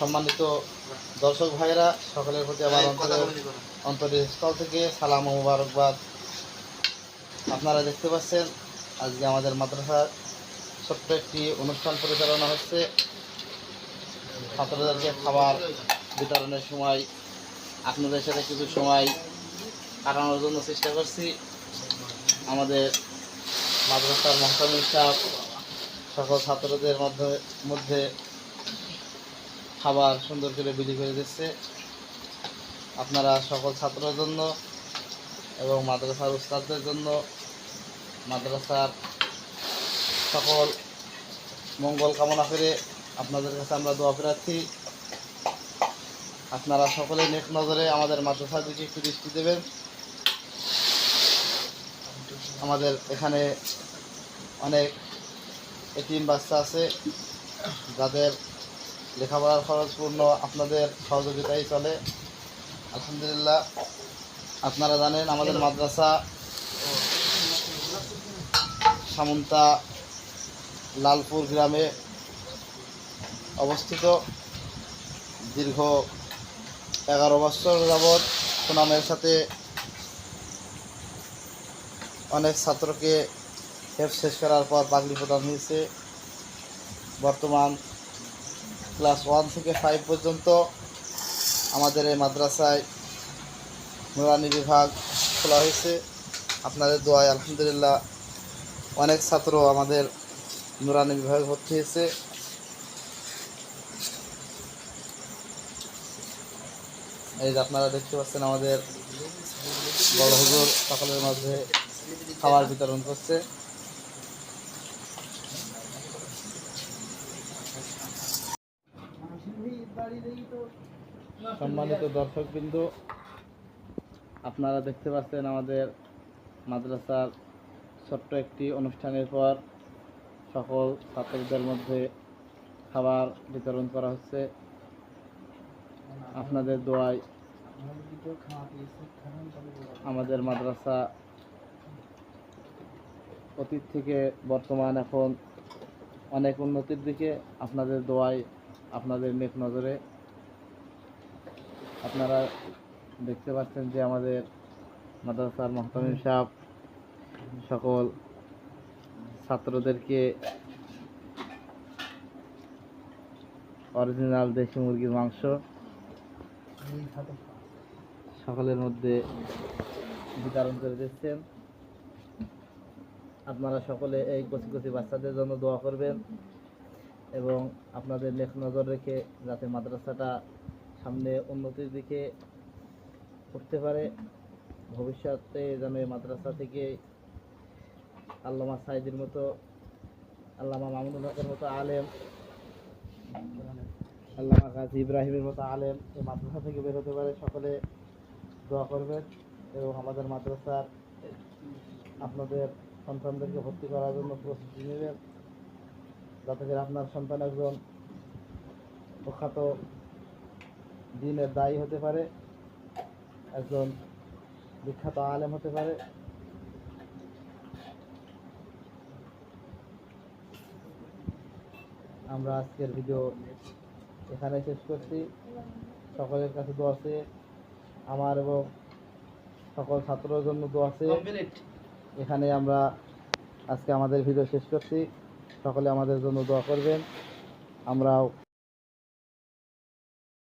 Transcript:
সম্মানিত দর্শক ভাইয়েরা সকলের প্রতি আমার অন্তরের স্থল থেকে সালাম ও মুবারকবাদ। আপনারা দেখতে পাচ্ছেন আজকে আমাদের মাদ্রাসার ছোট্ট একটি অনুষ্ঠান পরিচালনা হচ্ছে। ছাত্রদেরকে খাবার বিতরণের সময় আপনাদের সাথে কিছু সময় কাটানোর জন্য চেষ্টা করছি। আমাদের মাদ্রাসার মহতামিম সাহেব সকল ছাত্রদের মধ্যে মধ্যে খাবার সুন্দর করে বিলি করে দিচ্ছে। আপনারা সকল ছাত্রের জন্য এবং মাদ্রাসার উস্তাদদের জন্য মাদ্রাসার সকল মঙ্গল কামনা করে আপনাদের কাছে আমরা দোয়া প্রার্থী আপনারা সকলে নেক নজরে আমাদের মাদ্রাসার দিকে একটু দৃষ্টি দেবেন। আমাদের এখানে অনেক এটিম বাচ্চা আছে, যাদের লেখাপড়ার খরচ পূর্ণ, আপনাদের সহযোগিতাই চলে। আলহামদুলিল্লাহ, আপনারা জানেন আমাদের মাদ্রাসা সামন্তা লালপুর গ্রামে অবস্থিত। দীর্ঘ এগারো বছর যাবৎ সুনামের সাথে অনেক ছাত্রকে হেফ শেষ করার পর পাগড়ি প্রদান হয়েছে। বর্তমান ক্লাস ওয়ান থেকে ফাইভ পর্যন্ত আমাদের এই মাদ্রাসায় নুরানি বিভাগ খোলা হয়েছে। আপনাদের দোয়ায় আলহামদুলিল্লাহ অনেক ছাত্র আমাদের নুরানি বিভাগে ভর্তি হয়েছে। এই যে আপনারা দেখতে পাচ্ছেন আমাদের বড় হুজুর সকলের মাঝে খাবার বিতরণ করছে। সম্মানিত দর্শকবৃন্দ, আপনারা দেখতে পাচ্ছেন আমাদের মাদ্রাসার ছোট্ট একটি অনুষ্ঠানের পর সকল ছাত্রদের মধ্যে খাবার বিতরণ করা হচ্ছে। আপনাদের দোয়ায় আমাদের মাদ্রাসা অতীত থেকে বর্তমান এখন অনেক উন্নতির দিকে আপনাদের দোয়ায় আপনাদের নেক নজরে আপনারা দেখতে পাচ্ছেন যে আমাদের মাদ্রাসার মহতামিম সাহেব সকল ছাত্রদেরকে অরিজিনাল দেশি মুরগির মাংস সকলের মধ্যে বিতরণ করে দিচ্ছেন। আপনারা সকলে এই কচি কচি বাচ্চাদের জন্য দোয়া করবেন। এবং আপনাদের নেক নজর রেখে যাতে মাদ্রাসাটা সামনে উন্নতির দিকে করতে পারে, ভবিষ্যতে যেন এই মাদ্রাসা থেকে আল্লামা সাইদির মতো, আল্লামা মামুনুল হকের মতো আলেম, আল্লামা গাজী ইব্রাহিমের মতো আলেম এই মাদ্রাসা থেকে বের হতে পারে। সকলে দোয়া করবেন এবং আমাদের মাদ্রাসার আপনাদের সন্তানদেরকে ভর্তি করার জন্য প্রস্তুতি নেবেন। যাতে করে আপনার সন্তান একজন প্রখ্যাত দিনের দায়ী হতে পারে একজন বিখ্যাত আলেম হতে পারে। আমরা আজকের ভিডিও এখানে শেষ করছি। সকলের কাছে দোয়া আছে আমার এবং সকল ছাত্রদের জন্য দোয়া আছে। এখানে আমরা আজকে আমাদের ভিডিও শেষ করছি। সকলে আমাদের জন্য দোয়া করবেন। আমরাও